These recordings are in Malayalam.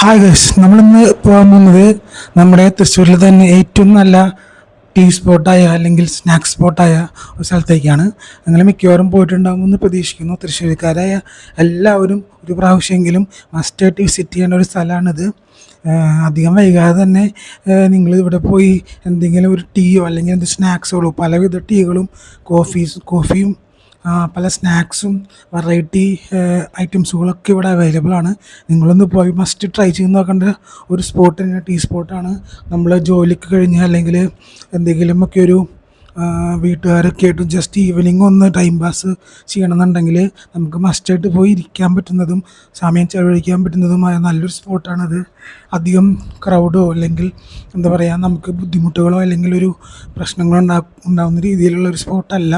ഹായ് ഗൈസ് നമ്മളിന്ന് പോകാൻ പോകുന്നത് നമ്മുടെ തൃശ്ശൂരിൽ തന്നെ ഏറ്റവും നല്ല ടീ സ്പോട്ടായ അല്ലെങ്കിൽ സ്നാക്ക് സ്പോട്ടായ ഒരു സ്ഥലത്തേക്കാണ്. നിങ്ങൾ മിക്കവാറും പോയിട്ടുണ്ടാകുമെന്ന് പ്രതീക്ഷിക്കുന്നു. തൃശ്ശൂർക്കാരായ എല്ലാവരും ഒരു പ്രാവശ്യമെങ്കിലും മസ്റ്റായിട്ട് വിസിറ്റ് ചെയ്യേണ്ട ഒരു സ്ഥലമാണിത്. അധികം വൈകാതെ തന്നെ നിങ്ങൾ ഇവിടെ പോയി എന്തെങ്കിലും ഒരു ടീയോ അല്ലെങ്കിൽ എന്ത് സ്നാക്സുകളോ പലവിധ ടീകളും കോഫീസ് കോഫിയും പല സ്നാക്സും വെറൈറ്റി ഐറ്റംസുകളൊക്കെ ഇവിടെ അവൈലബിൾ ആണ്. നിങ്ങളൊന്ന് പോയി മസ്റ്റ് ട്രൈ ചെയ്ത് നോക്കേണ്ട ഒരു സ്പോട്ട് തന്നെ ടീ സ്പോട്ടാണ് നമ്മൾ ജോലിക്ക് കഴിഞ്ഞ് അല്ലെങ്കിൽ എന്തെങ്കിലുമൊക്കെ ഒരു വീട്ടുകാരൊക്കെ ആയിട്ട് ജസ്റ്റ് ഈവനിങ് ഒന്ന് ടൈം പാസ് ചെയ്യണമെന്നുണ്ടെങ്കിൽ നമുക്ക് മസ്റ്റായിട്ട് പോയി ഇരിക്കാൻ പറ്റുന്നതും സമയം ചെലവഴിക്കാൻ പറ്റുന്നതുമായ നല്ലൊരു സ്പോട്ടാണത് അധികം ക്രൗഡോ അല്ലെങ്കിൽ എന്താ പറയുക നമുക്ക് ബുദ്ധിമുട്ടുകളോ അല്ലെങ്കിൽ ഒരു പ്രശ്നങ്ങളോ ഉണ്ടാ ഉണ്ടാകുന്ന രീതിയിലുള്ള ഒരു സ്പോട്ടല്ല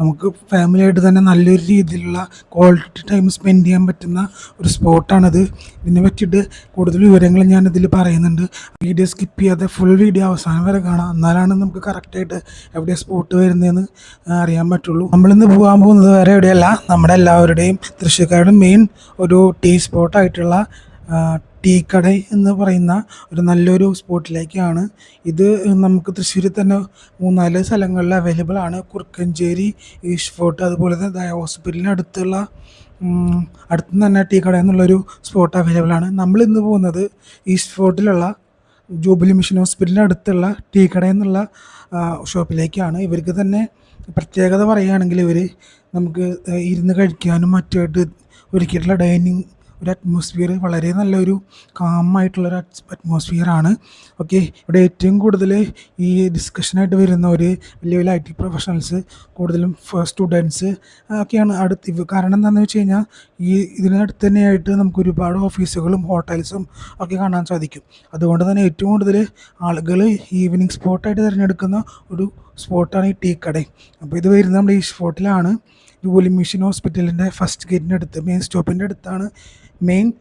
നമുക്ക് ഫാമിലി ആയിട്ട് തന്നെ നല്ലൊരു രീതിയിലുള്ള ക്വാളിറ്റി ടൈം സ്പെൻഡ് ചെയ്യാൻ പറ്റുന്ന ഒരു സ്പോട്ടാണത് ഇതിനെ പറ്റിയിട്ട് കൂടുതൽ വിവരങ്ങൾ ഞാനിതിൽ പറയുന്നുണ്ട്. വീഡിയോ സ്കിപ്പ് ചെയ്യാതെ ഫുൾ വീഡിയോ അവസാനം വരെ കാണാം. എന്നാലാണ് നമുക്ക് കറക്റ്റായിട്ട് എവിടെ സ്പോട്ട് വരുന്നതെന്ന് അറിയാൻ പറ്റുള്ളൂ. നമ്മളിന്ന് പോകാൻ പോകുന്നത് വേറെ എവിടെയല്ല നമ്മുടെ എല്ലാവരുടെയും തൃശ്ശൂർക്കാരുടെ മെയിൻ ഒരു ടീ സ്പോട്ടായിട്ടുള്ള ടീ കട എന്ന് പറയുന്ന ഒരു നല്ലൊരു സ്പോട്ടിലേക്കാണ് ഇത് നമുക്ക് തൃശ്ശൂരിൽ തന്നെ മൂന്നാൽ സ്ഥലങ്ങളിൽ അവൈലബിൾ ആണ്. കുറുക്കഞ്ചേരി ഈസ്റ്റ് ഫോർട്ട് അതുപോലെ തന്നെ ദയ ഹോസ്പിറ്റലിന് അടുത്തുള്ള അടുത്തുനിന്ന് തന്നെ ടീ കട എന്നുള്ളൊരു സ്പോട്ട് അവൈലബിൾ ആണ്. നമ്മൾ ഇന്ന് പോകുന്നത് ഈസ്റ്റ് ഫോർട്ടിലുള്ള ജൂബിലി മിഷൻ ഹോസ്പിറ്റലിന് അടുത്തുള്ള ടീ കട എന്നുള്ള ഷോപ്പിലേക്കാണ്. ഇവർക്ക് തന്നെ പ്രത്യേകത പറയുകയാണെങ്കിൽ ഇവർ നമുക്ക് ഇരുന്ന് കഴിക്കാനും മറ്റുമായിട്ട് ഒരുക്കിയിട്ടുള്ള ഡൈനിങ് ഒരു അറ്റ്മോസ്ഫിയർ വളരെ നല്ലൊരു കാമായിട്ടുള്ളൊരു അറ്റ്മോസ്ഫിയർ ആണ്. ഓക്കെ ഇവിടെ ഏറ്റവും കൂടുതൽ ഈ ഡിസ്കഷനായിട്ട് വരുന്നവർ വലിയ വലിയ ഐ ടി പ്രൊഫഷണൽസ് കൂടുതലും സ്റ്റുഡൻസ് ഒക്കെയാണ് അടുത്ത്. കാരണം എന്താണെന്ന് വെച്ച് കഴിഞ്ഞാൽ ഈ ഇതിനടുത്ത് തന്നെയായിട്ട് നമുക്ക് ഒരുപാട് ഓഫീസുകളും ഹോട്ടൽസും ഒക്കെ കാണാൻ സാധിക്കും. അതുകൊണ്ട് തന്നെ ഏറ്റവും കൂടുതൽ ആളുകൾ ഈവനിങ് സ്പോട്ടായിട്ട് തിരഞ്ഞെടുക്കുന്ന ഒരു സ്പോട്ടാണ് ഈ ടീ കട അപ്പോൾ ഇത് വരുന്നത് നമ്മുടെ ഈ സ്പോട്ടിലാണ് ജൂബിലി മിഷൻ ഹോസ്പിറ്റലിന്റെ ഫസ്റ്റ് ഗേറ്റിന്റെ അടുത്ത് മെയിൻ സ്റ്റോപ്പിന്റെ അടുത്താണ് മെയിൻ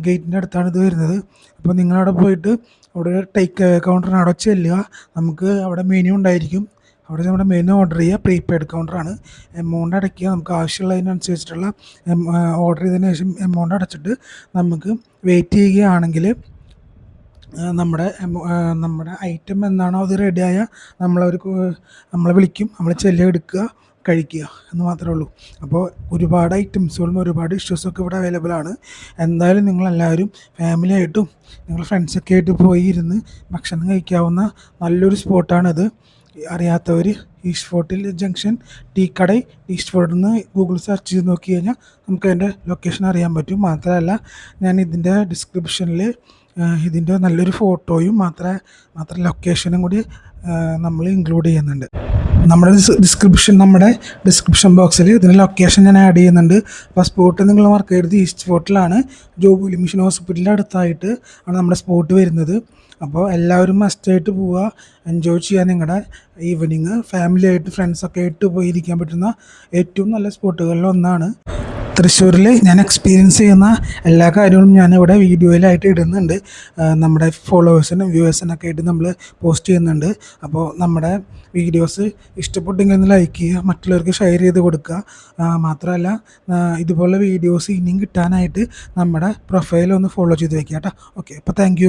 ഗേറ്റിന്റെ അടുത്താണ് ഇത് വരുന്നത്. അപ്പോൾ നിങ്ങളവിടെ പോയിട്ട് അവിടെ ടേക്ക് കൗണ്ടറിന് അവിടെ ചെല്ലുക. നമുക്ക് അവിടെ മെനു ഉണ്ടായിരിക്കും. അവിടെ നമ്മുടെ മെനു ഓർഡർ ചെയ്യുക. പ്രീപെയ്ഡ് കൗണ്ടറാണ് എമൗണ്ട് അടയ്ക്കുക. നമുക്ക് ആവശ്യമുള്ളതിനനുസരിച്ചിട്ടുള്ള ഓർഡർ ചെയ്തതിന് ശേഷം എമൗണ്ട് അടച്ചിട്ട് നമുക്ക് വെയിറ്റ് ചെയ്യുകയാണെങ്കിൽ നമ്മുടെ നമ്മുടെ ഐറ്റം എന്നാണോ അത് റെഡിയായ നമ്മളവർ നമ്മളെ വിളിക്കും നമ്മൾ ചെല്ലുക എടുക്കുക കഴിക്കുക എന്ന് മാത്രമേ ഉള്ളൂ. അപ്പോൾ ഒരുപാട് ഐറ്റംസുകളും ഒരുപാട് ഇഷ്യൂസൊക്കെ ഇവിടെ അവൈലബിൾ ആണ്. എന്തായാലും നിങ്ങളെല്ലാവരും ഫാമിലി ആയിട്ടും നിങ്ങൾ ഫ്രണ്ട്സൊക്കെ ആയിട്ട് പോയി ഇരുന്ന് ഭക്ഷണം കഴിക്കാവുന്ന നല്ലൊരു സ്പോട്ടാണിത് അറിയാത്തവർ ഈസ്റ്റ് ഫോർട്ടിൽ ജംഗ്ഷൻ ടീ കടൈ ഈസ്റ്റ് ഫോർട്ടിൽ നിന്ന് ഗൂഗിൾ സെർച്ച് ചെയ്ത് നോക്കി കഴിഞ്ഞാൽ നമുക്ക് അതിന്റെ ലൊക്കേഷൻ അറിയാൻ പറ്റും. മാത്രമല്ല ഞാൻ ഇതിന്റെ ഡിസ്ക്രിപ്ഷനിൽ ഇതിന്റെ നല്ലൊരു ഫോട്ടോയും മാത്രമേ മാത്രം ലൊക്കേഷനും കൂടി നമ്മൾ ഇൻക്ലൂഡ് ചെയ്യുന്നുണ്ട്. നമ്മുടെ ഡിസ്ക്രിപ്ഷൻ നമ്മുടെ ഡിസ്ക്രിപ്ഷൻ ബോക്സിൽ ഇതിന്റെ ലൊക്കേഷൻ ഞാൻ ആഡ് ചെയ്യുന്നുണ്ട്. അപ്പോൾ സ്പോട്ട് നിങ്ങൾ മാർക്ക് ചെയ്തത് ഈസ്റ്റ് ഫോർട്ടിലാണ് ജോബുലി മിഷൻ ഹോസ്പിറ്റലിന്റെ അടുത്തായിട്ട് ആണ് നമ്മുടെ സ്പോട്ട് വരുന്നത്. അപ്പോൾ എല്ലാവരും മസ്റ്റായിട്ട് പോവുക. എൻജോയ് ചെയ്യാൻ നിങ്ങളുടെ ഈവനിങ് ഫാമിലി ആയിട്ട് ഫ്രണ്ട്സൊക്കെ ആയിട്ട് പോയി ഇരിക്കാൻ പറ്റുന്ന ഏറ്റവും നല്ല സ്പോട്ടുകളിൽ ഒന്നാണ്. തൃശ്ശൂരിൽ ഞാൻ എക്സ്പീരിയൻസ് ചെയ്യുന്ന എല്ലാ കാര്യങ്ങളും ഞാൻ ഇവിടെ വീഡിയോയിലായിട്ട് ഇടുന്നുണ്ട്. നമ്മുടെ ഫോളോവേഴ്സിനും വ്യൂവേഴ്സിനൊക്കെ ആയിട്ട് നമ്മൾ പോസ്റ്റ് ചെയ്യുന്നുണ്ട്. അപ്പോൾ നമ്മുടെ വീഡിയോസ് ഇഷ്ടപ്പെട്ടെങ്കിൽ ഒന്ന് ലൈക്ക് ചെയ്യുക മറ്റുള്ളവർക്ക് ഷെയർ ചെയ്ത് കൊടുക്കുക. മാത്രമല്ല ഇതുപോലെ വീഡിയോസ് ഇനിയും കിട്ടാനായിട്ട് നമ്മുടെ പ്രൊഫൈൽ ഒന്ന് ഫോളോ ചെയ്ത് വെക്കുക കേട്ടോ. ഓക്കെ അപ്പോൾ താങ്ക്